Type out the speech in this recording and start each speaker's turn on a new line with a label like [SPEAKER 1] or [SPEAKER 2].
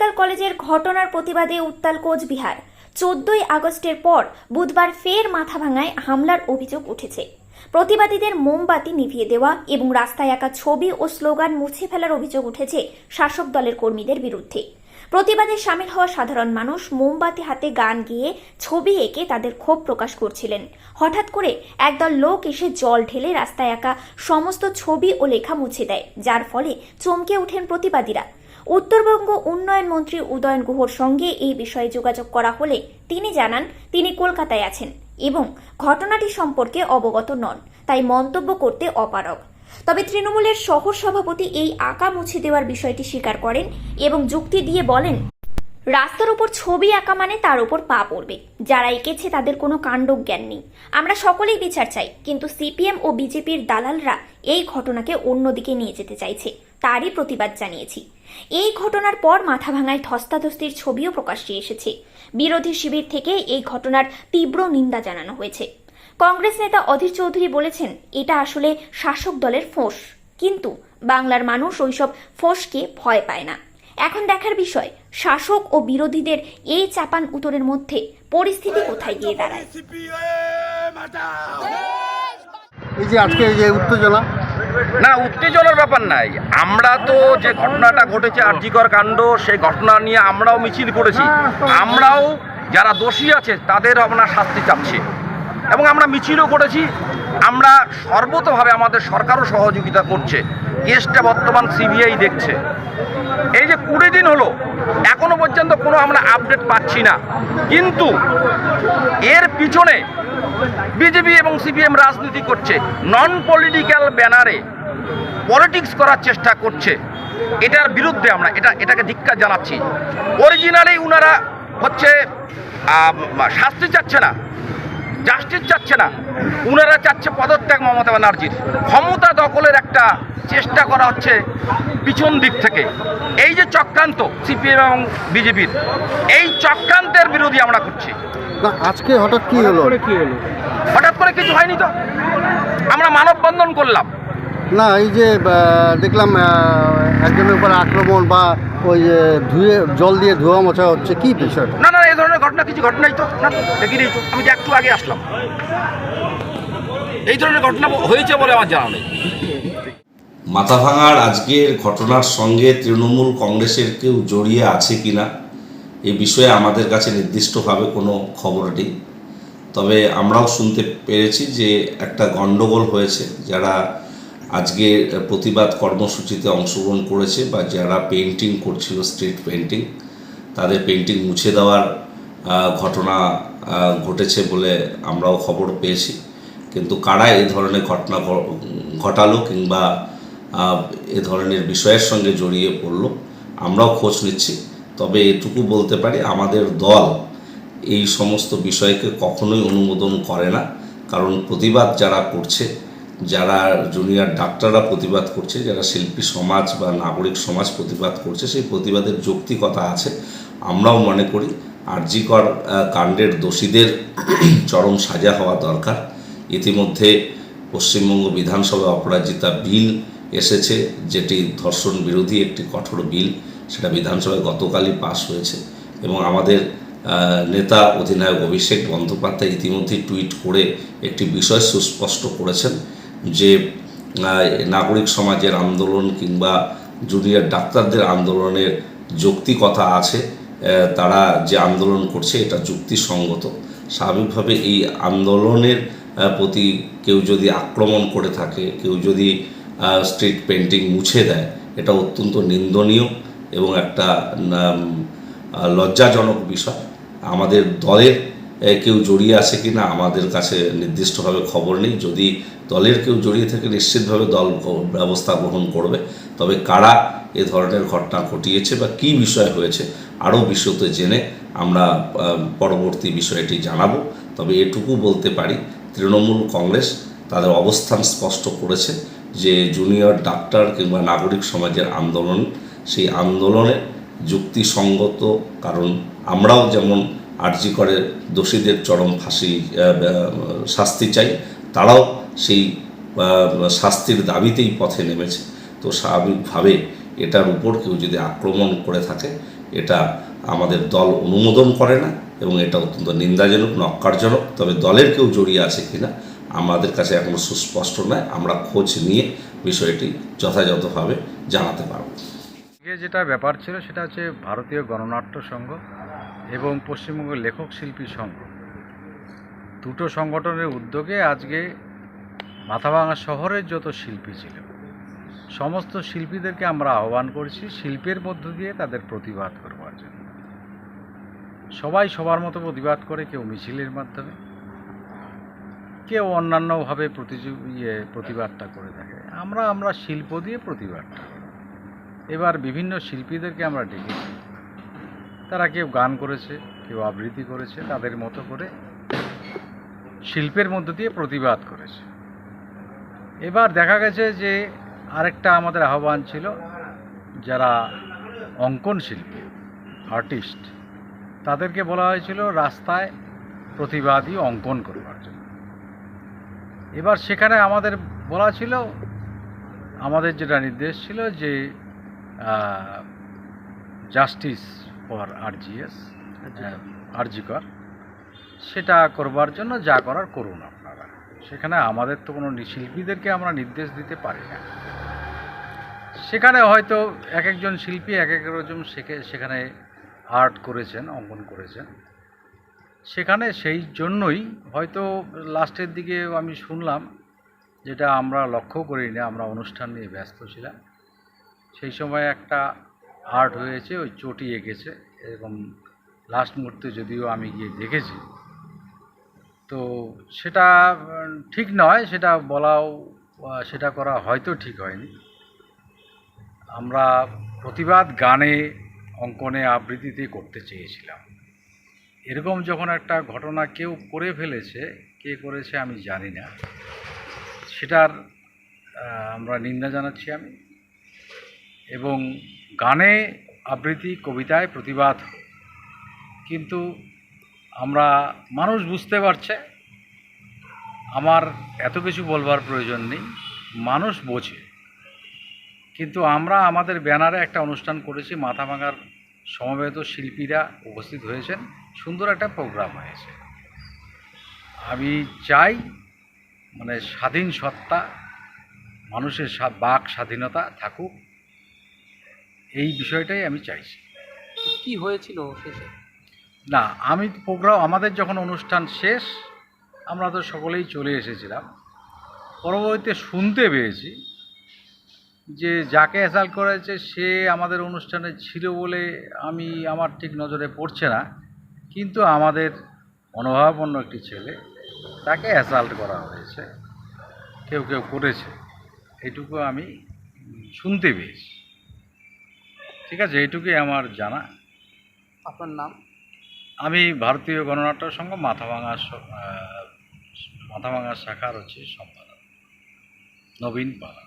[SPEAKER 1] Medical কলেজের ঘটনার প্রতিবাদে উত্তাল কোচবিহার চোদ্দই আগস্টের পর বুধবার ফের মাথাভাঙায় হামলার অভিযোগ উঠেছে। প্রতিবাদীদের মোমবাতি নিভিয়ে দেওয়া এবং রাস্তায় আঁকা ছবি ও স্লোগান মুছে ফেলার অভিযোগ উঠেছে শাসক দলের কর্মীদের বিরুদ্ধে। প্রতিবাদে সামিল হওয়া সাধারণ মানুষ মোমবাতি হাতে গান গিয়ে ছবি এঁকে তাদের ক্ষোভ প্রকাশ করছিলেন। হঠাৎ করে একদল লোক এসে জল ঢেলে রাস্তায় আঁকা সমস্ত ছবি ও লেখা মুছে দেয়, যার ফলে চমকে ওঠেন প্রতিবাদীরা। উত্তরবঙ্গ উন্নয়ন মন্ত্রী উদয়ন গুহর সঙ্গে এই বিষয়ে যোগাযোগ করা হলে তিনি জানান, তিনি কলকাতায় আছেন এবং ঘটনাটি সম্পর্কে অবগত নন, তাই মন্তব্য করতে অপারগ। তবে তৃণমূলের শহর সভাপতি এই আঁকা মুছে দেওয়ার বিষয়টি স্বীকার করেন এবং যুক্তি দিয়ে বলেন, রাস্তার উপর ছবি আঁকা মানে তার উপর পা পড়বে। যারা এঁকেছে তাদের কোনো কাণ্ড জ্ঞান নেই। আমরা সকলেই বিচার চাই, কিন্তু সিপিএম ও বিজেপির দালালরা এই ঘটনাকে অন্যদিকে নিয়ে যেতে চাইছে, তারই প্রতিবাদ জানিয়েছি। এই ঘটনার পর মাথাভাঙায় ধস্তাধস্তির ছবিও প্রকাশ্যে এসেছে। বিরোধী শিবির থেকে এই ঘটনার তীব্র নিন্দা জানানো হয়েছে। কংগ্রেস নেতা অধীর চৌধুরী বলেছেন, এটা আসলে শাসক দলের ফোঁস। কিন্তু বাংলার মানুষ ওইসব ফোঁসকে ভয় পায় না। এখন দেখার বিষয়, শাসক ও বিরোধীদের এই চাপান উতরের মধ্যে পরিস্থিতি কোথায় গিয়ে দাঁড়ায়?
[SPEAKER 2] এই যে আজকে এই যে উত্তেজনা
[SPEAKER 3] না, উত্তেজনার ব্যাপার নাই। আমরা তো যে ঘটনাটা ঘটেছে, আর্জিকর কাণ্ড, সেই ঘটনা নিয়ে আমরাও মিছিল করেছি। আমরাও যারা দোষী আছে, তাদের আমরা শাস্তি চাচ্ছি। এবং আমরা মিছিলও করেছি। আমরা সর্বতভাবে আমাদের সরকারও সহযোগিতা করছে। কেসটা বর্তমান সিবিআই দেখছে। এই যে কুড়ি দিন হলো, এখনও পর্যন্ত কোনো আমরা আপডেট পাচ্ছি না। কিন্তু এর পিছনে বিজেপি এবং সিপিএম রাজনীতি করছে নন পলিটিক্যাল ব্যানারে পলিটিক্স করার চেষ্টা করছে। এটার বিরুদ্ধে আমরা, এটা, এটাকে ধিক্কার জানাচ্ছি। অরিজিনালি উনারা হচ্ছে শাস্তি চাচ্ছে না জাস্টিস চাচ্ছে না। উনারা চাচ্ছে পদত্যাগ মমতা ব্যানার্জির। ক্ষমতা দখলের একটা চেষ্টা করা হচ্ছে পিছন দিক থেকে। এই যে চক্রান্ত সিপিএম এবং বিজেপির, এই চক্রান্তের বিরোধী আমরা করছি।
[SPEAKER 2] না আজকে হঠাৎ কি হলো?
[SPEAKER 3] হঠাৎ করে কিছু হয়নি তো? আমরা মানববন্ধন করলাম।
[SPEAKER 2] না এই যে আহ, দেখলাম আহ, একজনের উপর আক্রমণ বা ওই যে ধুয়ে জল দিয়ে ধোয়া মোছা হচ্ছে কি বিষয়টা?
[SPEAKER 3] না না এই ধরনের ঘটনা কিছু ঘটনাই তো। না দেখিনি তো আমি যে একটু আগে আসলাম। এই ধরনের ঘটনা হয়েছে বলে আমার জানা নেই।
[SPEAKER 4] মাথাভাঙার আজকের ঘটনার সঙ্গে তৃণমূল কংগ্রেসের কেউ জড়িয়ে আছে কিনা? এ বিষয়ে আমাদের কাছে নির্দিষ্টভাবে কোনো খবর নেই। তবে আমরাও শুনতে পেরেছি যে একটা গণ্ডগোল হয়েছে, যারা আজকে প্রতিবাদ কর্মসূচিতে অংশগ্রহণ করেছে বা যারা পেন্টিং করছিল স্ট্রিট পেন্টিং তাদের পেন্টিং মুছে দেওয়ার ঘটনা ঘটেছে বলে আমরাও খবর পেয়েছি। কিন্তু কারা এই ধরনের ঘটনা ঘটালো কিংবা এ ধরনের বিষয়ের সঙ্গে জড়িয়ে পড়ল, আমরাও খোঁজ নিচ্ছি। তবে এটুকু বলতে পারি আমাদের দল এই সমস্ত বিষয়কে কখনোই অনুমোদন করে না। কারণ প্রতিবাদ যারা করছে যারা জুনিয়র ডাক্তাররা প্রতিবাদ করছে যারা শিল্পী সমাজ বা নাগরিক সমাজ প্রতিবাদ করছে সেই প্রতিবাদের যৌক্তিকতা আছে। আমরাও মনে করি আরজিকর আহ, কাণ্ডের দোষীদের চরম সাজা হওয়া দরকার। ইতিমধ্যে পশ্চিমবঙ্গ বিধানসভায় অপরাজিতা বিল এসেছে যেটি ধর্ষণ বিরোধী একটি কঠোর বিল। সেটা বিধানসভায় গতকালই পাশ হয়েছে এবং আমাদের নেতা অধিনায়ক অভিষেক বন্দ্যোপাধ্যায় ইতিমধ্যে টুইট করে একটি বিষয় সুস্পষ্ট করেছেন যে নাগরিক সমাজের আন্দোলন কিংবা জুনিয়র ডাক্তারদের আন্দোলনের যৌক্তিকতা আছে তারা যে আন্দোলন করছে এটা যুক্তিসঙ্গত। স্বাভাবিকভাবে এই আন্দোলনের প্রতি কেউ যদি আক্রমণ করে থাকে, কেউ যদি স্ট্রিট পেন্টিং মুছে দেয়, এটা অত্যন্ত নিন্দনীয়। এবং একটা লজ্জাজনক বিষয়। আমাদের দলের কেউ জড়িয়ে আছে কি না আমাদের কাছে নির্দিষ্টভাবে খবর নেই। যদি দলের কেউ জড়িয়ে থাকে, নিশ্চিতভাবে দল ব্যবস্থা গ্রহণ করবে। তবে কারা এ ধরনের ঘটনা ঘটিয়েছে বা কী বিষয় হয়েছে, আরও বিশদ জেনে আমরা পরবর্তী বিষয়টি জানাব। তবে এটুকু বলতে পারি, তৃণমূল কংগ্রেস তাদের অবস্থান স্পষ্ট করেছে যে, জুনিয়র ডাক্তার কিংবা নাগরিক সমাজের আন্দোলন সেই আন্দোলনের যুক্তিসঙ্গত, কারণ আমরাও যেমন আর্জি করে দোষীদের চরম ফাঁসি শাস্তি চাই, তারাও সেই শাস্তির দাবিতেই পথে নেমেছে। তো স্বাভাবিকভাবে এটার উপর কেউ যদি আক্রমণ করে থাকে, এটা আমাদের দল অনুমোদন করে না এবং এটা অত্যন্ত নিন্দাজনক নক্কারজনক তবে দলের কেউ জড়িয়ে আছে কিনা আমাদের কাছে এখনও সুস্পষ্ট নয়। আমরা খোঁজ নিয়ে বিষয়টি যথাযথভাবে জানাতে পারব।
[SPEAKER 5] আগে যেটা ব্যাপার ছিল সেটা হচ্ছে ভারতীয় গণনাট্য সংঘ এবং পশ্চিমবঙ্গ লেখক শিল্পী সংঘ। দুটো সংগঠনের উদ্যোগে আজকে মাথাভাঙা শহরের যত শিল্পী ছিল, সমস্ত শিল্পীদেরকে আমরা আহ্বান করছি শিল্পের মধ্য দিয়ে তাদের প্রতিবাদ করবার জন্য। সবাই সবার মতো প্রতিবাদ করে, কেউ মিছিলের মাধ্যমে, কেউ অন্যান্যভাবে প্রতিযোগ ইয়ে প্রতিবাদটা করে থাকে। আমরা আমরা শিল্প দিয়ে প্রতিবাদটা এবার বিভিন্ন শিল্পীদেরকে আমরা ডেকেছি। তারা কেউ গান করেছে, কেউ আবৃত্তি করেছে, তাদের মতো করে শিল্পের মধ্য দিয়ে প্রতিবাদ করেছে। এবার দেখা গেছে যে আরেকটা আমাদের আহ্বান ছিল, যারা অঙ্কন শিল্পী, আর্টিস্ট, তাদেরকে বলা হয়েছিল রাস্তায় প্রতিবাদী অঙ্কন করবার জন্য। এবার সেখানে আমাদের বলা ছিল, আমাদের যেটা নির্দেশ ছিল যে জাস্টিস ফর আরজিএস আরজিকর সেটা করবার জন্য যা করার করুন আপনারা। সেখানে আমাদের তো কোনো শিল্পীদেরকে আমরা নির্দেশ দিতে পারি না। সেখানে হয়তো এক একজন শিল্পী এক এক রকম সেখে- সেখানে আর্ট করেছেন অঙ্কন করেছেন। সেখানে সেই জন্যই হয়তো লাস্টের দিকে আমি শুনলাম যেটা আমরা লক্ষ্য করিনি আমরা অনুষ্ঠান নিয়ে ব্যস্ত ছিলাম। সেই সময় একটা আর্ট হয়েছে, ওই চটি এঁকেছে এরকম লাস্ট মুহূর্তে যদিও আমি গিয়ে দেখেছি। তো সেটা ঠিক নয়, সেটা বলাও সেটা করা হয়তো ঠিক হয়নি। আমরা প্রতিবাদ গানে, অঙ্কনে আবৃত্তিতে করতে চেয়েছিলাম। এরকম যখন একটা ঘটনা কেউ করে ফেলেছে, কে করেছে আমি জানি না। সেটার আমরা নিন্দা জানাচ্ছি আমি। এবং গানে আবৃত্তি, কবিতায় প্রতিবাদ। কিন্তু আমরা মানুষ বুঝতে পারছে, আমার এত কিছু বলবার প্রয়োজন নেই, মানুষ বোঝে কিন্তু আমরা আমাদের ব্যানারে একটা অনুষ্ঠান করেছি মাথা ভাঙার সমবেত শিল্পীরা উপস্থিত হয়েছেন, সুন্দর একটা প্রোগ্রাম হয়েছে আমি চাই মানে স্বাধীন সত্তা, মানুষের বাক স্বাধীনতা থাকুক এই বিষয়টাই আমি চাইছি।
[SPEAKER 6] কি হয়েছিল শেষে?
[SPEAKER 5] না আমি প্রোগ্রাম আমাদের যখন অনুষ্ঠান শেষ আমরা তো সকলেই চলে এসেছিলাম। পরবর্তীতে শুনতে পেয়েছি যে যাকে অ্যাসাল্ট করেছে সে আমাদের অনুষ্ঠানে ছিল বলে আমি আমার ঠিক নজরে পড়ছে না। কিন্তু আমাদের মনোভাবাপন্ন একটি ছেলে তাকে অ্যাসাল্ট করা হয়েছে। কেউ কেউ করেছে। এটুকু আমি শুনতে পেয়েছি। ঠিক আছে এইটুকুই আমার জানা।
[SPEAKER 6] আপনার নাম?
[SPEAKER 5] আমি ভারতীয় গণনাট্য সংঘ মাথাভাঙা ভাঙার মাথা মাথাভাঙা শাখার হচ্ছে সম্পাদক নবীন পাড়া।